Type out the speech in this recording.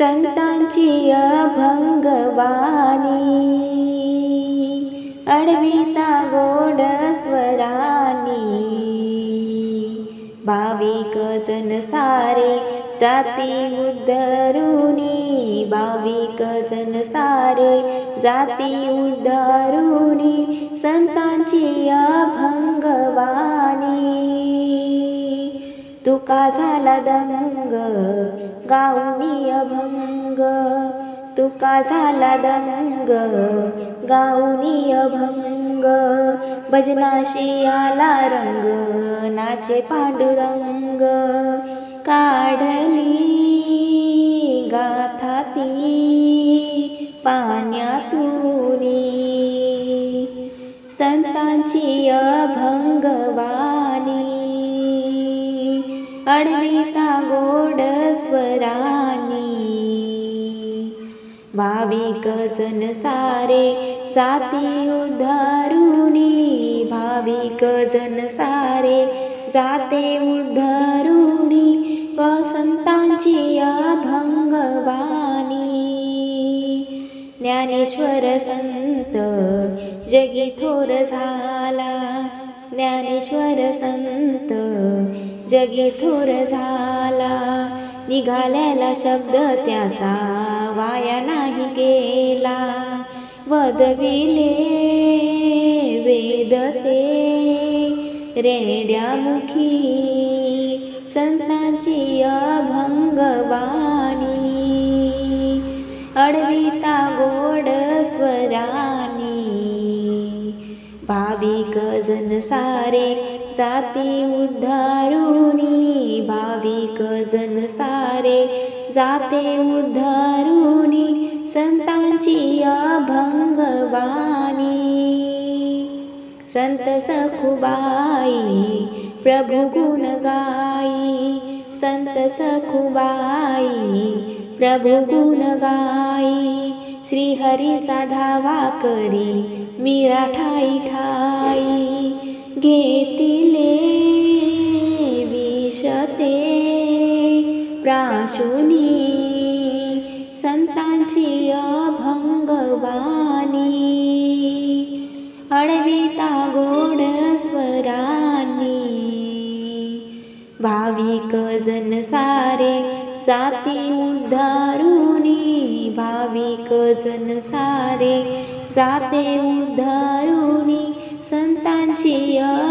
संतांची अभंगवाणी अडविता गोड स्वरानी भाविक जन सारे जाती उद्धरुणी भाविक जन सारे जाती उद्धरुणी संतांची तुका झाला दंग? गाऊनी अभंग तुका झाला दंग? गाऊनी अभंग भजनाशी आला रंग नाचे पांडुरंग. काढली गाथा ती पाण्यातूनी. संतांची अभंगवाणी. अडविता गोड स्वरानी भाविक जन सारे जाती उद्धारुनी भाविक जन सारे जाते उद्धारुणी व संतांची अभंगवाणी ज्ञानेश्वर संत जगी थोर झाला ज्ञानेश्वर संत जगी थोर झाला. निघाल्याला शब्द त्याचा वाया नाही गेला. वदविले वेद ते रेड्यामुखी संतांची अभंगवाणी. अडविता गोड स्वरानी भाविक जन सारे जाती उद्धारुणी भाविक जन सारे. जाते उद्धारुणी संतांची अभंगवाणी संत सखुबाई प्रभु गुण गाई. संत सखुबाई प्रभु गुण गाई. श्रीहरीचा धावा करी मीरा ठाई ठाई. घेतिले विषते प्राशुनी संतांची अभंगवाणी. अडविता गोड स्वरानी. भाविक जन सारे जाती उद्धारुनी. भाविक जन सारे जाते उद्धारुनी. संतांची अभंगवाणी